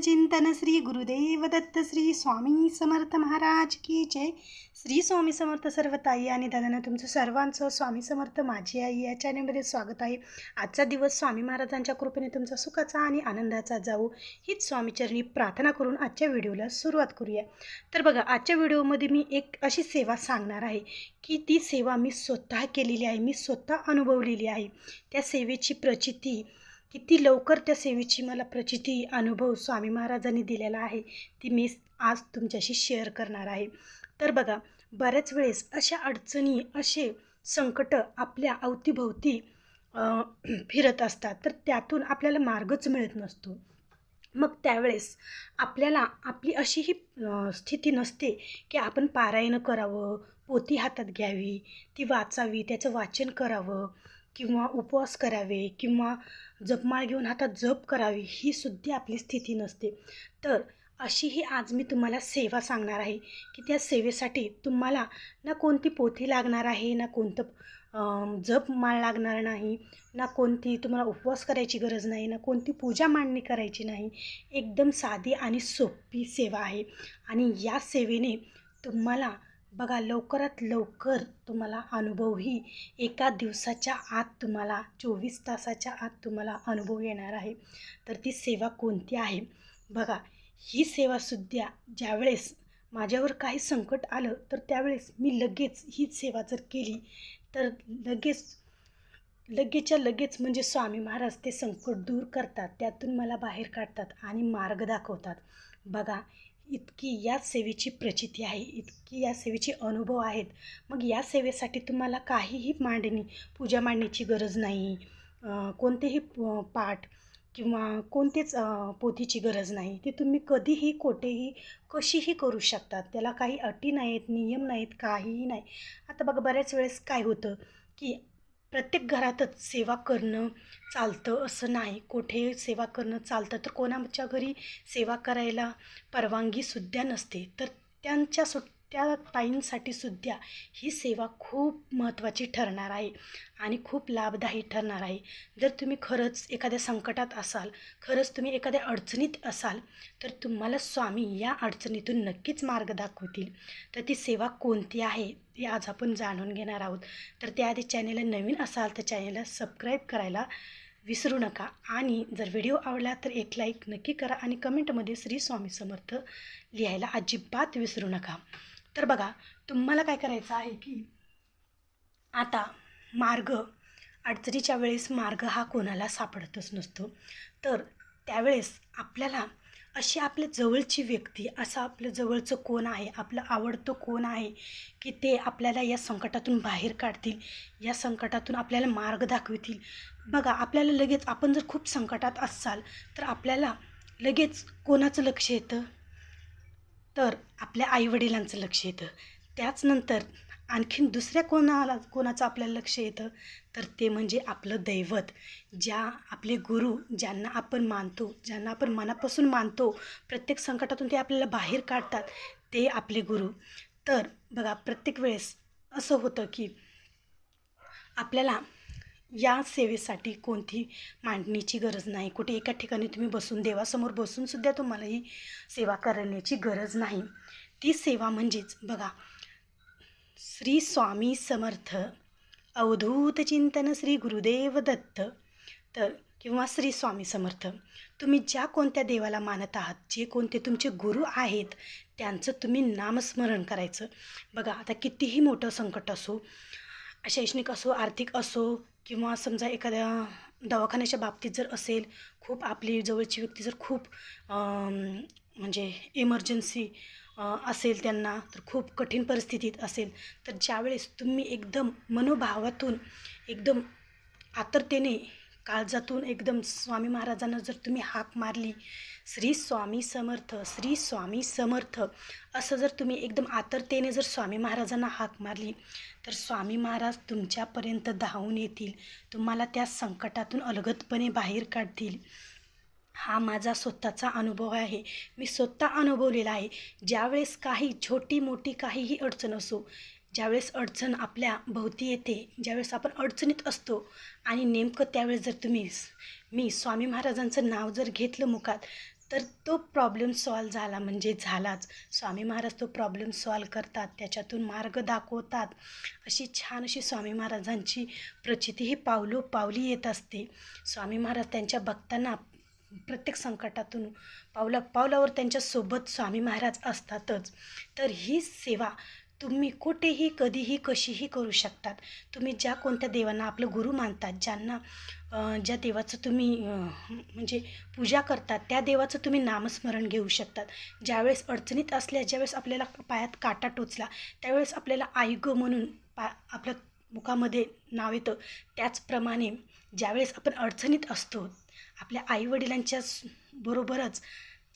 चिंतन श्री गुरुदेव दत्त श्री स्वामी समर्थ महाराज की जय. श्री स्वामी समर्थ सर्व ताई आणि दादांना तुमचं सर्वांचं स्वामी समर्थ माझी आई या चॅनलमध्ये स्वागत आहे. आजचा दिवस स्वामी महाराजांच्या कृपेने तुमचा सुखाचा आणि आनंदाचा जाऊ हीच स्वामीचरणी प्रार्थना करून आजच्या व्हिडिओला सुरुवात करूया. तर बघा आजच्या व्हिडिओमध्ये मी एक अशी सेवा सांगणार आहे की ती सेवा मी स्वतः केलेली आहे मी स्वतः अनुभवलेली आहे. त्या सेवेची प्रचिती किती लवकर त्या सेवेची मला प्रचिती अनुभव स्वामी महाराजांनी दिलेला आहे ती मी आज तुमच्याशी शेअर करणार आहे. तर बघा बऱ्याच वेळेस अशा अडचणी असे संकट आपल्या अवतीभोवती फिरत असतात. तर त्यातून आपल्याला मार्गच मिळत नसतो. मग त्यावेळेस आपल्याला आपली अशी ही स्थिती नसते की आपण पारायण करावं पोती हातात घ्यावी ती वाचावी त्याचं वाचन करावं. किंवा उपवास करावे किंवा जपमाळ घेऊन हातात जप करावी ही सुद्धा आपली स्थिती नसते. तर अशी ही आज मी तुम्हाला सेवा सांगणार आहे की त्या सेवेसाठी तुम्हाला ना कोणती पोथी लागणार आहे ना कोणतं जप माळ लागणार नाही ना कोणती तुम्हाला उपवास करायची गरज नाही ना कोणती पूजा मांडणी करायची नाही एकदम साधी आणि सोपी सेवा आहे. आणि या सेवेने तुम्हाला बघा लवकरात लवकर तुम्हाला अनुभवही एका दिवसाच्या आत तुम्हाला चोवीस तासाच्या आत तुम्हाला अनुभव येणार आहे. तर ती सेवा कोणती आहे? बघा ही सेवासुद्धा ज्यावेळेस माझ्यावर काही संकट आलं तर त्यावेळेस मी लगेच ही सेवा जर केली तर लगेच लगेचच्या लगेच म्हणजे स्वामी महाराज ते संकट दूर करतात त्यातून मला बाहेर काढतात आणि मार्ग दाखवतात. बघा इतकी या सेवेची प्रचिती आहे इतकी या सेवेचे अनुभव आहेत. मग या सेवेसाठी तुम्हाला काहीही मांडणी पूजा मांडण्याची गरज नाही. कोणतेही प- पाठ किंवा कोणतेच पोथीची गरज नाही. ते तुम्ही कधीही कोठेही कशीही करू शकतात त्याला काही अटी नाहीत नियम नाहीत काहीही नाही. आता बघा बऱ्याच वेळेस काय होतं की प्रत्येक घरातच सेवा करणं चालतं असं नाही. कुठे सेवा करणं चालतं तर कोणाच्या घरी सेवा करायला परवानगीसुद्धा नसते. तर त्यांच्या सुट त्या ताईंसाठी सुद्धा ही सेवा खूप महत्त्वाची ठरणार आहे आणि खूप लाभदायी ठरणार आहे. जर तुम्ही खरंच एखाद्या संकटात असाल खरंच तुम्ही एखाद्या अडचणीत असाल तर तुम्हाला स्वामी या अडचणीतून नक्कीच मार्ग दाखवतील. तर ती सेवा कोणती आहे हे आज आपण जाणून घेणार आहोत. तर त्याआधी चॅनेलला नवीन असाल तर चॅनेलला सबस्क्राईब करायला विसरू नका आणि जर व्हिडिओ आवडला तर एक लाईक नक्की करा आणि कमेंटमध्ये श्री स्वामी समर्थ लिहायला अजिबात विसरू नका. तर बघा तुम्हाला काय करायचं आहे की आता मार्ग अडचणीच्या वेळेस मार्ग हा कोणाला सापडतच नसतो. तर त्यावेळेस आपल्याला अशी आपल्या जवळची व्यक्ती असं आपलं जवळचं कोण आहे आपलं आवडतं कोण आहे की ते आपल्याला या संकटातून बाहेर काढतील या संकटातून आपल्याला मार्ग दाखवतील. बघा आपल्याला लगेच आपण जर खूप संकटात असाल तर आपल्याला लगेच कोणाचं लक्ष येतं? तर आपल्या आईवडिलांचं लक्ष येतं. त्याचनंतर आणखीन दुसऱ्या कोणाला कोणाचं आपल्याला लक्ष येतं? तर ते म्हणजे आपलं दैवत. ज्या आपले गुरु ज्यांना आपण मानतो ज्यांना आपण मनापासून मानतो प्रत्येक संकटातून ते आपल्याला बाहेर काढतात ते आपले गुरु. तर बघा प्रत्येक वेळेस असं होतं की आपल्याला या सेवेसाठी कोणती मांडणीची गरज नाही. कुठे एका ठिकाणी तुम्ही बसून देवासमोर बसूनसुद्धा तुम्हाला ही सेवा करण्याची गरज नाही. ती सेवा म्हणजेच बघा श्री स्वामी समर्थ अवधूत चिंतन श्री गुरुदेव दत्त तर किंवा श्री स्वामी समर्थ तुम्ही ज्या कोणत्या देवाला मानत आहात जे कोणते तुमचे गुरु आहेत त्यांचं तुम्ही नामस्मरण करायचं. बघा आता कितीही मोठं संकट असो शैक्षणिक असो आर्थिक असो किंवा समजा एखाद्या दवाखान्याच्या बाबतीत जर असेल खूप आपली जवळची व्यक्ती जर खूप म्हणजे इमर्जन्सी असेल त्यांना तर खूप कठीण परिस्थितीत असेल तर ज्यावेळेस तुम्ही एकदम मनोभावातून एकदम आतरतेने काळजातून एकदम स्वामी महाराजांना जर तुम्ही हाक मारली श्री स्वामी समर्थ श्री स्वामी समर्थ असं जर तुम्ही एकदम आतरतेने जर स्वामी महाराजांना हाक मारली तर स्वामी महाराज तुमच्यापर्यंत धावून येतील. तुम्हाला त्या संकटातून अलगदपणे बाहेर काढतील. हा माझा स्वतःचा अनुभव आहे. मी स्वतः अनुभवलेला आहे. ज्यावेळेस काही छोटी मोठी काहीही अडचण असो ज्यावेळेस अडचण आपल्या भोवती येते ज्यावेळेस आपण अडचणीत असतो आणि नेमकं त्यावेळेस जर तुम्ही मी स्वामी महाराजांचं नाव जर घेतलं मुखात तर तो प्रॉब्लेम सॉल्व झाला म्हणजे झालाच. स्वामी महाराज तो प्रॉब्लेम सॉल्व करतात त्याच्यातून मार्ग दाखवतात. अशी छान अशी स्वामी महाराजांची प्रचिती ही पावलो पावली येत असते. स्वामी महाराज त्यांच्या भक्तांना प्रत्येक संकटातून पावला पावलावर त्यांच्यासोबत स्वामी महाराज असतातच. तर ही सेवा तुम्ही कुठेही कधीही कशीही करू शकतात. तुम्ही ज्या कोणत्या देवांना आपलं गुरु मानतात ज्यांना ज्या देवाचं तुम्ही म्हणजे पूजा करतात त्या देवाचं तुम्ही नामस्मरण घेऊ शकतात. ज्यावेळेस अडचणीत असल्या ज्यावेळेस आपल्याला पायात काटा टोचला त्यावेळेस आपल्याला आई ग म्हणून पा आपल्या मुखामध्ये नाव येतं. त्याचप्रमाणे ज्यावेळेस आपण अडचणीत असतो आपल्या आईवडिलांच्या बरोबरच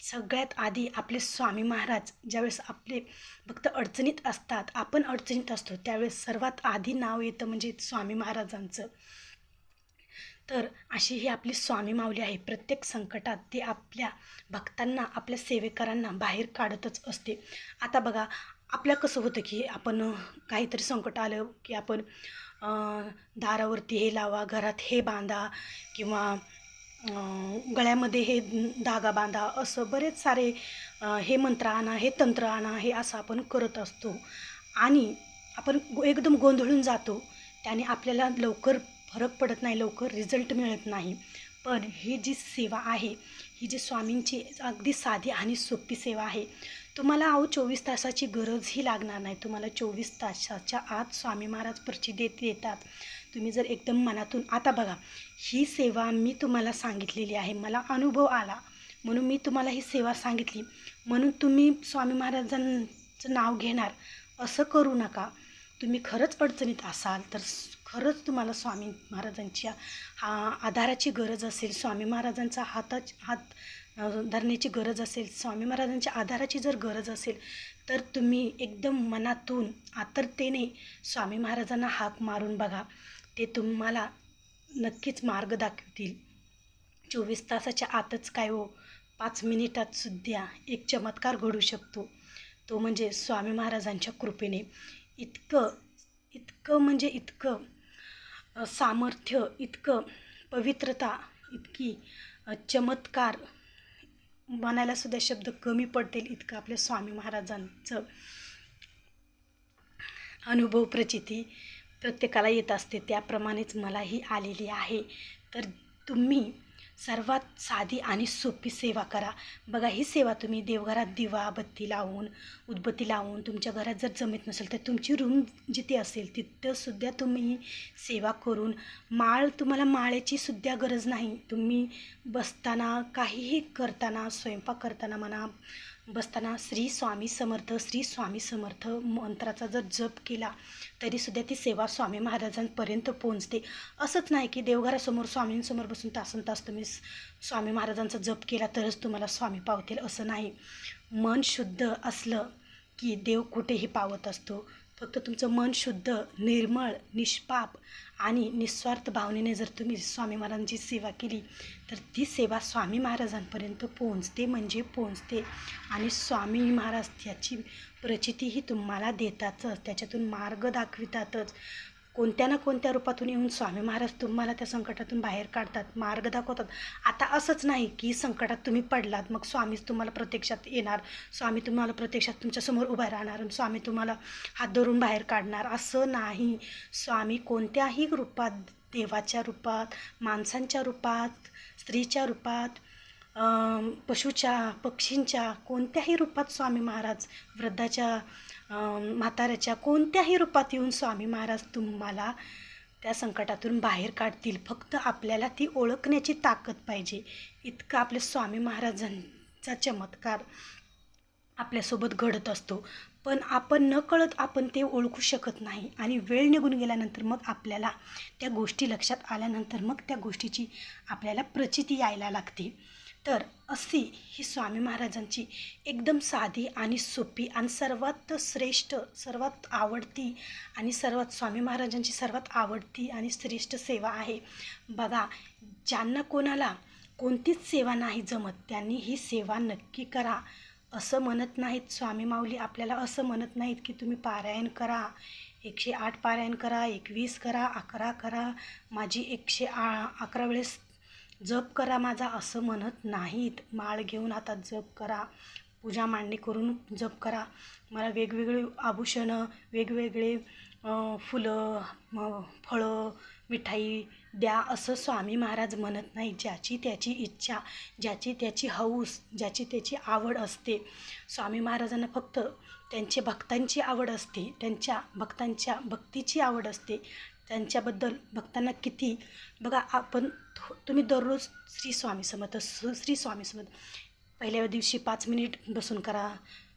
सगळ्यात आधी आपले स्वामी महाराज ज्यावेळेस आपले फक्त अडचणीत असतात आपण अडचणीत असतो त्यावेळेस सर्वात आधी नाव येतं म्हणजे स्वामी महाराजांचं. तर अशी ही आपली स्वामी माऊली आहे. प्रत्येक संकटात ती आपल्या भक्तांना आपल्या सेवेकरांना बाहेर काढतच असते. आता बघा आपल्या कसं होतं की आपण काहीतरी संकट आलं की आपण दारावरती हे लावा घरात हे बांधा किंवा गळ्यामध्ये हे धागा बांधा असं बरेच सारे हे मंत्र आणा हे तंत्र आणा हे असं आपण करत असतो. आणि आपण गो- एकदम गोंधळून जातो. त्याने आपल्याला लवकर फरक पडत नाही लवकर रिझल्ट मिळत नाही. पण ही जी सेवा आहे ही जी स्वामींची अगदी साधी आणि सोपी सेवा आहे तुम्हाला अहो चोवीस तासाची गरजही लागणार नाही. तुम्हाला चोवीस तासाच्या आत स्वामी महाराज पर्ची देत येतात. तुम्ही जर एकदम मनातून आता बघा ही सेवा मी तुम्हाला सांगितलेली आहे मला अनुभव आला म्हणून मी तुम्हाला ही सेवा सांगितली म्हणून तुम्ही स्वामी महाराजांचं नाव घेणार असं करू नका. तुम्ही खरंच अडचणीत असाल तर खरंच तुम्हाला स्वामी महाराजांच्या हा आधाराची गरज असेल स्वामी महाराजांचा हाताच हात धरण्याची गरज असेल स्वामी महाराजांच्या आधाराची जर गरज असेल तर तुम्ही एकदम मनातून आतरतेने स्वामी महाराजांना हाक मारून बघा. ते तुम्हाला नक्कीच मार्ग दाखवतील. चोवीस तासाच्या आतच काय हो पाच मिनिटात सुद्धा एक चमत्कार घडू शकतो. तो म्हणजे स्वामी महाराजांच्या कृपेने. इतकं इतकं म्हणजे इतकं सामर्थ्य इतकं पवित्रता इतकी चमत्कार म्हणायला सुद्धा शब्द कमी पडतील इतकं आपल्या स्वामी महाराजांचं अनुभव प्रचिती. प्रत्येकाला येत असते त्याप्रमाणेच मलाही आलेली आहे. तर तुम्ही सर्वात साधी आणि सोपी सेवा करा. बघा ही सेवा तुम्ही देवघरात दिवा बत्ती लावून उदबत्ती लावून तुमच्या घरात जर जमत नसेल तर तुमची रूम जिथे असेल तिथंसुद्धा तुम्ही सेवा करून माळ तुम्हाला माळेची सुद्धा गरज नाही. तुम्ही बसताना काहीही करताना स्वयंपाक करताना म्हणा बसताना श्री स्वामी समर्थ श्री स्वामी समर्थ मंत्राचा जर जप केला तरीसुद्धा ती सेवा स्वामी महाराजांपर्यंत पोहोचते. असंच नाही की देवघरासमोर स्वामींसमोर बसून तासन तास तुम्ही स्वामी महाराजांचा जप केला तरच तुम्हाला स्वामी पावतील असं नाही. मन शुद्ध असलं की देव कुठेही पावत असतो. फक्त तुमचं मन शुद्ध निर्मळ निष्पाप आणि निस्वार्थ भावनेने जर तुम्ही स्वामी महाराजांची सेवा केली तर ती सेवा स्वामी महाराजांपर्यंत पोहोचते म्हणजे पोहोचते. आणि स्वामी महाराज त्याची प्रचितीही तुम्हाला देतातच त्याच्यातून मार्ग दाखवितातच. कोणत्या ना कोणत्या रूपातून येऊन स्वामी महाराज तुम्हाला त्या संकटातून बाहेर काढतात मार्ग दाखवतात. आता असंच नाही की संकटात तुम्ही पडलात मग स्वामीच तुम्हाला प्रत्यक्षात येणार स्वामी तुम्हाला प्रत्यक्षात तुमच्यासमोर उभा राहणार आणि स्वामी तुम्हाला हात धरून बाहेर काढणार. असं नाही. स्वामी कोणत्याही रूपात देवाच्या रूपात माणसांच्या रूपात स्त्रीच्या रूपात पशूच्या पशुच्या पक्षींच्या कोणत्याही रूपात स्वामी महाराज वृद्धाच्या म्हाताऱ्याच्या कोणत्याही रूपात येऊन स्वामी महाराज तुम्हाला त्या संकटातून बाहेर काढतील. फक्त आपल्याला ती ओळखण्याची ताकद पाहिजे. इतकं आपले स्वामी महाराजांचा चमत्कार आपल्यासोबत घडत असतो. पण आपण न कळत आपण ते ओळखू शकत नाही. आणि वेळ निघून गेल्यानंतर मग आपल्याला त्या गोष्टी लक्षात आल्यानंतर मग त्या गोष्टीची आपल्याला प्रचिती यायला लागते. तर अशी ही स्वामी महाराजांची एकदम साधी आणि सोपी आणि सर्वात श्रेष्ठ सर्वात आवडती आणि सर्वात स्वामी महाराजांची सर्वात आवडती आणि श्रेष्ठ सेवा आहे. बघा ज्यांना कोणाला कोणतीच सेवा नाही जमत त्यांनी ही सेवा नक्की करा. असं म्हणत नाहीत स्वामी माऊली आपल्याला असं म्हणत नाहीत की तुम्ही पारायण करा. एकशे आठ पारायण करा एकवीस करा अकरा करा. माझी एकशे आ अकरा वेळेस जप करा माझा असं म्हणत नाहीत. माळ घेऊन आता जप करा. पूजा मांडणी करून जप करा. मला वेगवेगळे आभूषणं वेगवेगळे फुलं म फळं मिठाई द्या असं स्वामी महाराज म्हणत नाही ज्याची त्याची इच्छा ज्याची त्याची हौस ज्याची त्याची आवड असते. स्वामी महाराजांना फक्त त्यांचे भक्तांची आवड असते. त्यांच्या भक्तांच्या भक्तीची आवड असते. त्यांच्याबद्दल भक्तांना किती बघा आपण थो- तुम्ही दररोज श्री स्वामी समर्थ स- श्री स्वामी समर्थ पहिल्या दिवशी पाच मिनिट बसून करा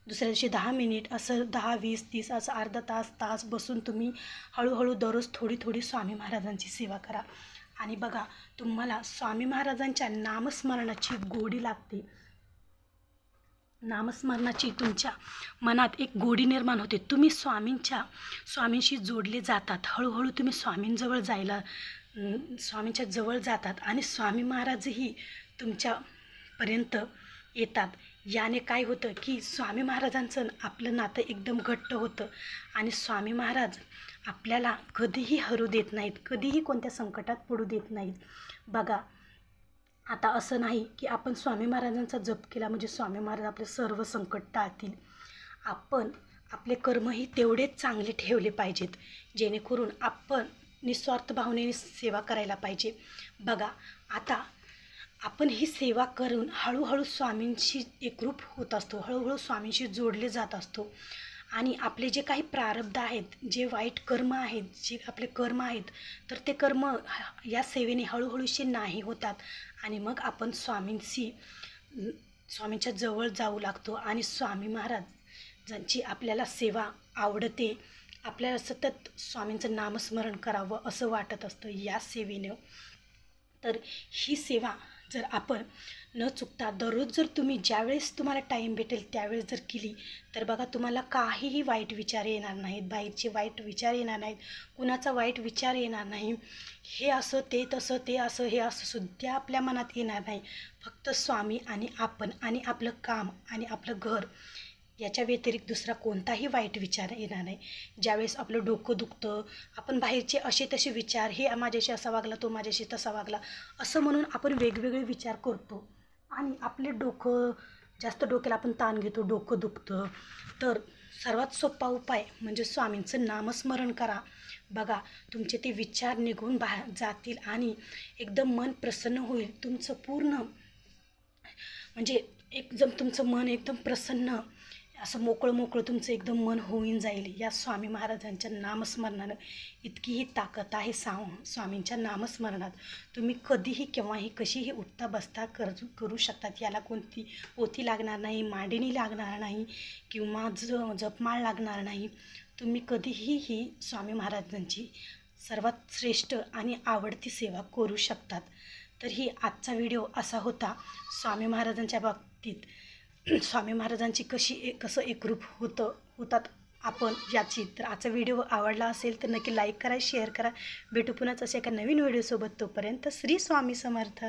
दुसऱ्या दिवशी दहा मिनिट असं दहा वीस तीस असं अर्धा तास तास बसून तुम्ही हळूहळू दररोज थोडी थोडी स्वामी महाराजांची सेवा करा. आणि बघा तुम्हाला स्वामी महाराजांच्या नामस्मरणाची गोडी लागते. नामस्मरणाची तुमच्या मनात एक गोडी निर्माण होते. तुम्ही स्वामींच्या स्वामींशी जोडले जातात. हळूहळू तुम्ही स्वामींजवळ जायला स्वामींच्या जवळ जातात आणि स्वामी महाराजही तुमच्यापर्यंत येतात. याने काय होतं की स्वामी महाराजांचं आपलं नातं एकदम घट्ट होतं आणि स्वामी महाराज आपल्याला कधीही हरू देत नाहीत कधीही कोणत्या संकटात पडू देत नाहीत. बघा आता असं नाही की आपण स्वामी महाराजांचा जप केला म्हणजे स्वामी महाराज आपले सर्व संकट टाळतील. आपण आपले कर्मही तेवढेच चांगले ठेवले पाहिजेत जेणेकरून आपण निस्वार्थ भावनेने सेवा करायला पाहिजे. बघा आता आपण ही सेवा करून हळूहळू स्वामींशी एकरूप होत असतो हळूहळू स्वामींशी जोडले जात असतो. आणि आपले जे काही प्रारब्ध आहेत जे वाईट कर्म आहेत जे आपले कर्म आहेत तर ते कर्म या सेवेने हळूहळूशी नाही होतात. आणि मग आपण स्वामींशी स्वामींच्या जवळ जाऊ लागतो आणि स्वामी महाराज ज्यांची आपल्याला सेवा आवडते आपल्याला सतत स्वामींचं नामस्मरण करावं असं वाटत असतं या सेवेनं. तर ही सेवा जर आपण न चुकता दररोज जर तुम्ही ज्यावेळेस तुम्हाला टाईम भेटेल त्यावेळेस जर केली तर बघा तुम्हाला काहीही वाईट विचार येणार नाहीत बाहेरचे वाईट विचार येणार नाहीत कुणाचा वाईट विचार येणार नाही. हे असं ते तसं ते असं हे असं सुद्धा आपल्या मनात येणार नाही. फक्त स्वामी आणि आपण आणि आपलं काम आणि आपलं घर याच्या व्यतिरिक्त दुसरा कोणताही वाईट विचार येणार नाही. ज्यावेळेस आपलं डोकं दुखतं आपण बाहेरचे असे तसे विचार हे माझ्याशी असा वागला तो माझ्याशी तसा वागला असं म्हणून आपण वेगवेगळे विचार करतो. आणि आपले डोकं जास्त डोक्याला आपण ताण घेतो डोकं दुखतं. तर सर्वात सोपा उपाय म्हणजे स्वामींचं नामस्मरण करा. बघा तुमचे ते विचार निघून बाहेर जातील आणि एकदम मन प्रसन्न होईल. तुमचं पूर्ण म्हणजे एकदम तुमचं मन एकदम प्रसन्न असं मोकळं मोकळं तुमचं एकदम मन होऊन जाईल. या स्वामी महाराजांच्या नामस्मरणानं इतकीही ताकद आहे सा स्वामींच्या नामस्मरणात. तुम्ही कधीही केव्हाही कशीही उठता बसता कर करू शकतात. याला कोणती पोथी लागणार नाही मांडणी लागणार नाही किंवा ज जपमाळ लागणार नाही. तुम्ही कधीही ही स्वामी महाराजांची सर्वात श्रेष्ठ आणि आवडती सेवा करू शकतात. तर ही आजचा व्हिडिओ असा होता. स्वामी महाराजांच्या बाबतीत स्वामी महाराजांची कशी एक कसं एकरूप होतं होतात आपण याची तर आजचा व्हिडिओ आवडला असेल तर नक्की लाईक करा शेअर करा. भेटू पुन्हाच अशा एका नवीन व्हिडिओसोबत तोपर्यंत श्री स्वामी समर्थ.